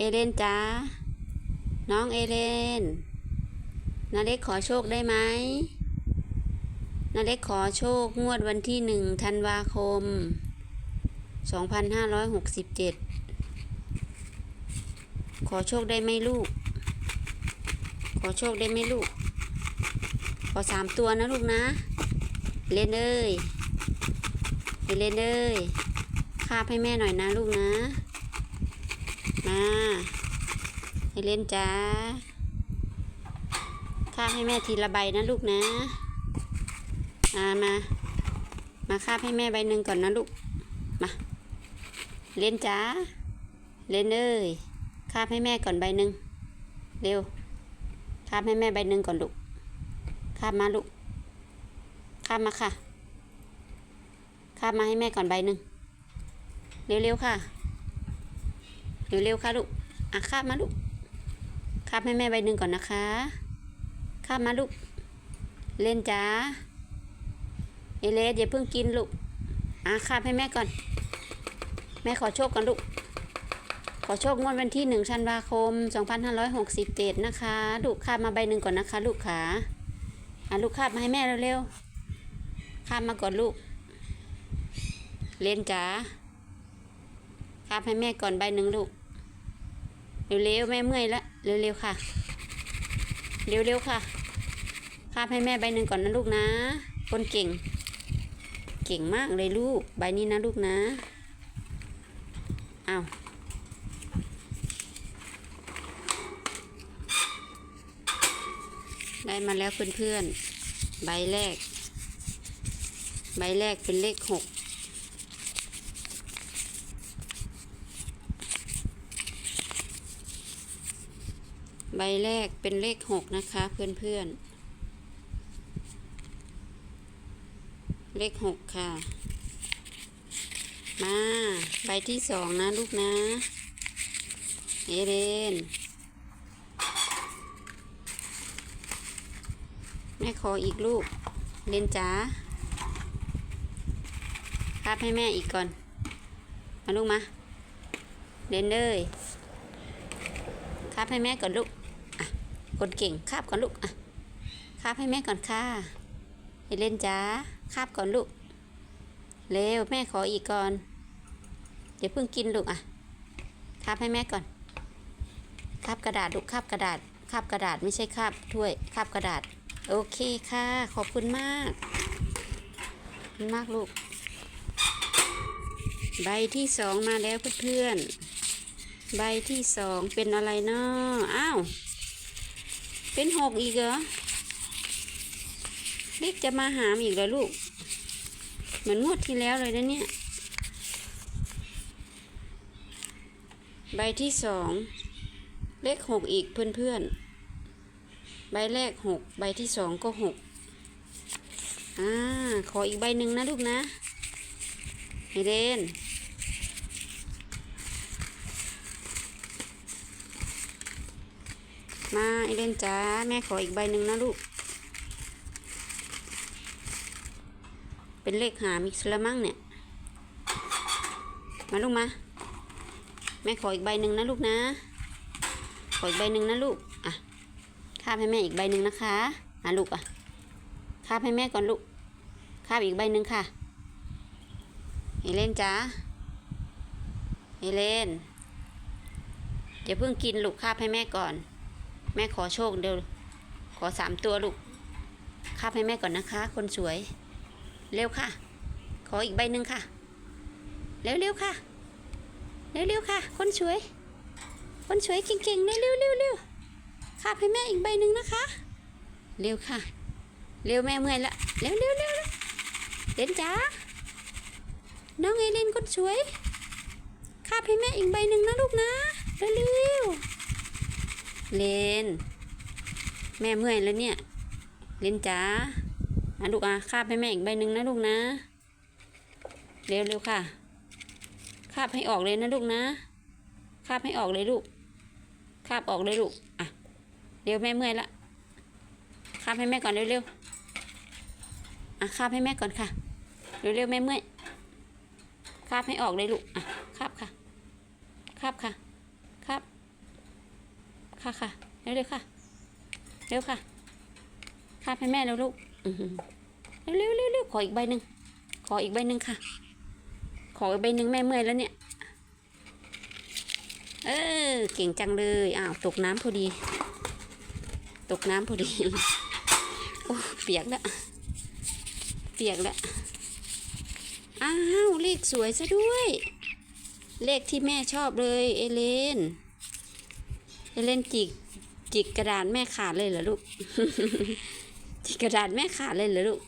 เอเลนจ้าน้องเอเลนนาเล็กขอโชคได้ไหมนาเล็กขอโชคงวดวันที่หนึ่งธันวาคม 2567 ขอโชคได้ไหมลูก ขอโชคได้ไหมลูก ขอสามตัวนะลูกนะ เล่นเอ้ยเล่นเอ้ยคาบให้แม่หน่อยนะลูกนะ มา ให้เล่นจ้าคาบให้แม่ทีละใบนะลูกนะมามา มาคาบให้แม่ใบหนึ่งก่อนนะลูก มา เล่นจ้า เล่นเอ้ยคาบให้แม่ก่อนใบหนึ่งเร็ว คาบให้แม่ใบหนึ่งก่อนลูก คาบมาลูก คาบมาค่ะ คาบมาให้แม่ก่อนใบหนึ่งเร็วๆค่ะ เร็วๆค่ะลูกอะคาบมาลูกคาบให้แม่ใบหนึ่งก่อนนะคะคาบมาลูก เล่นจ้าเอเลสอย่าเพิ่งกินลูกอะคาบให้แม่ก่อน แม่ขอโชคก่อนลูก ขอโชคงวดวันที่หนึ่งธันวาคม 2567 นะคะลูกคาบมาใบหนึ่งก่อนนะคะ ลูกขาอะลูกคาบมาให้แม่เร็วๆคาบมาก่อนลูก เล่นจ้า คาบให้แม่ก่อนใบหนึ่งลูก เร็วๆแม่เมื่อยแล้วเร็วๆค่ะ เร็วๆค่ะคาบให้แม่ใบหนึ่งก่อนนะลูกนะ คนเก่ง เก่งมากเลยลูก ใบนี้นะลูกนะอ้าวได้มาแล้วเพื่อนๆ ใบแรก ใบแรกเป็นเลขหก ใบแรกเป็นเลขหกนะคะเพื่อนๆ เลขหกค่ะ มาใบที่สองนะลูกนะ เอเรนแม่ขออีกลูก เรนจ๋าคาบให้แม่อีกก่อน มาลูกมา เรนเลยคาบให้แม่ก่อนลูก คนเก่งคาบก่อนลูกอะคาบให้แม่ก่อนค่ะเอเลนจ๋าคาบก่อนลูก เร็วแม่ขออีกก่อนเดี๋ยวเพิ่งกินลูกอะคาบให้แม่ก่อนคาบกระดาษลูกคาบกระดาษคาบกระดาษไม่ใช่คาบถ้วยคาบกระดาษ โอเคค่ะ ขอบคุณมากมากลูก ใบที่สองมาแล้วเพื่อนๆใบที่สองเป็นอะไรเนาะอ้าว เป็นหกอีกเหรอเล็กจะมาหามอีกเหรอลูก เหมือนงวดที่แล้วเลยนะเนี่ย ใบที่สอง เลขหกอีกเพื่อนๆ ใบแรกหกใบที่สองก็หกอ่า ขออีกใบหนึ่งนะลูกนะเฮเดน มาไอเดนจ้าแม่ขออีกใบหนึ่งนะลูก เป็นเลขหามิกซ์ละมั้งเนี่ย มาลูกมา แม่ขออีกใบหนึ่งนะลูกนะ ขออีกใบหนึ่งนะลูก อะคาบให้แม่อีกใบหนึ่งนะคะอะลูกอะคาบให้แม่ก่อนลูกคาบอีกใบหนึ่งค่ะ เอเลนจ้าเอเลนอย่าเพิ่งกินลูกคาบให้แม่ก่อน แม่ขอโชคเดี๋ยวขอสามตัวลูกคาบให้แม่ก่อนนะคะ คนสวย เร็วค่ะ ขออีกใบหนึ่งค่ะ เร็วๆค่ะ เร็วๆค่ะ คนสวย คนสวยเก่งๆเร็วๆเร็วเร็วคาบให้แม่อีกใบหนึ่งนะคะ เร็วค่ะ เร็วแม่เมื่อยละ เร็วเร็วเร็วเล่นจ้า น้องเอเลนคนสวยคาบให้แม่อีกใบหนึ่งนะลูกนะ เลน แม่เมื่อยแล้วเนี่ย เลนจ๋าอะลูกอะคาบให้แม่อีกใบหนึ่งนะลูกนะ เร็วเร็วค่ะ คาบให้ออกเลยนะลูกนะ คาบให้ออกเลยลูก คาบออกเลยลูก อะ เร็วแม่เมื่อยละ คาบให้แม่ก่อนเร็วเร็วๆอะคาบให้แม่ก่อนค่ะ เร็วเร็วๆแม่เมื่อย คาบให้ออกเลยลูก อะ คาบค่ะ คาบค่ะ ค่ะค่ะเร็วเร็วค่ะ เร็วค่ะคาบให้แม่แล้วลูกเร็วเร็วเร็วขออีกใบหนึ่งขออีกใบหนึ่งค่ะ ขออีกใบหนึ่งแม่เมื่อยแล้วเนี่ย เออเก่งจังเลยอ้าวตกน้ำพอดี ตกน้ำพอดีโอ้เปียกแล้วเปียกแล้วอ้าวเลขสวยซะด้วย เลขที่แม่ชอบเลย เอเลน เอเลนจิกจิกกระดานแม่ขาดเลยเหรอลูก จิกกระดานแม่ขาดเลยเหรอลูก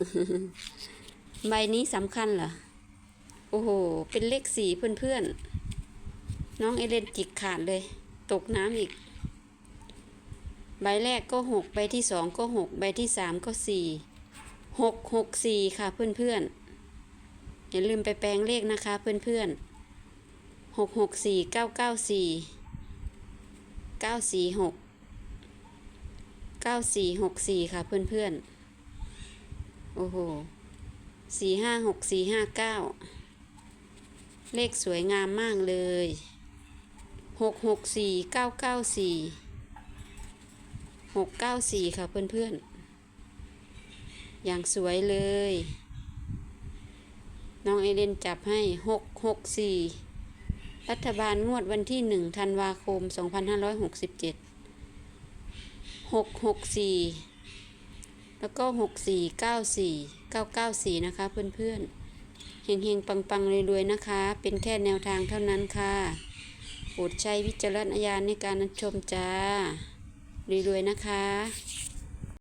ใบนี้สำคัญเหรอ โอ้โห เป็นเลขสี่เพื่อนๆ น้องเอเลนจิกขาดเลย ตกน้ำอีก ใบแรกก็หกใบที่สองก็หกใบที่สามก็สี่หกหกสี่ค่ะเพื่อนๆ อย่าลืมไปแปลงเลขนะคะเพื่อนๆหกหกสี่เก้าเก้าสี่ เก้าสี่หกเก้าสี่หกสี่ค่ะเพื่อนๆ โอ้โหสี่ห้าหกสี่ห้าเก้าเลขสวยงามมากเลยหกหกสี่เก้าเก้าสี่หกเก้าสี่ค่ะเพื่อนๆ อย่างสวยเลย น้องเอเลนจับให้หกหกสี่ รัฐบาลงวดวันที่หนึ่งธันวาคมสองพันห้าร้อยหกสิบเจ็ดหกหกสี่แล้วก็หกสี่เก้าสี่เก้าเก้าสี่นะคะเพื่อนๆเฮงเฮงปังปังๆรวยๆ นะคะ เป็นแค่แนวทางเท่านั้นค่ะโปรดใช้วิจารณญาณในการชมจ้ารวยๆ นะคะ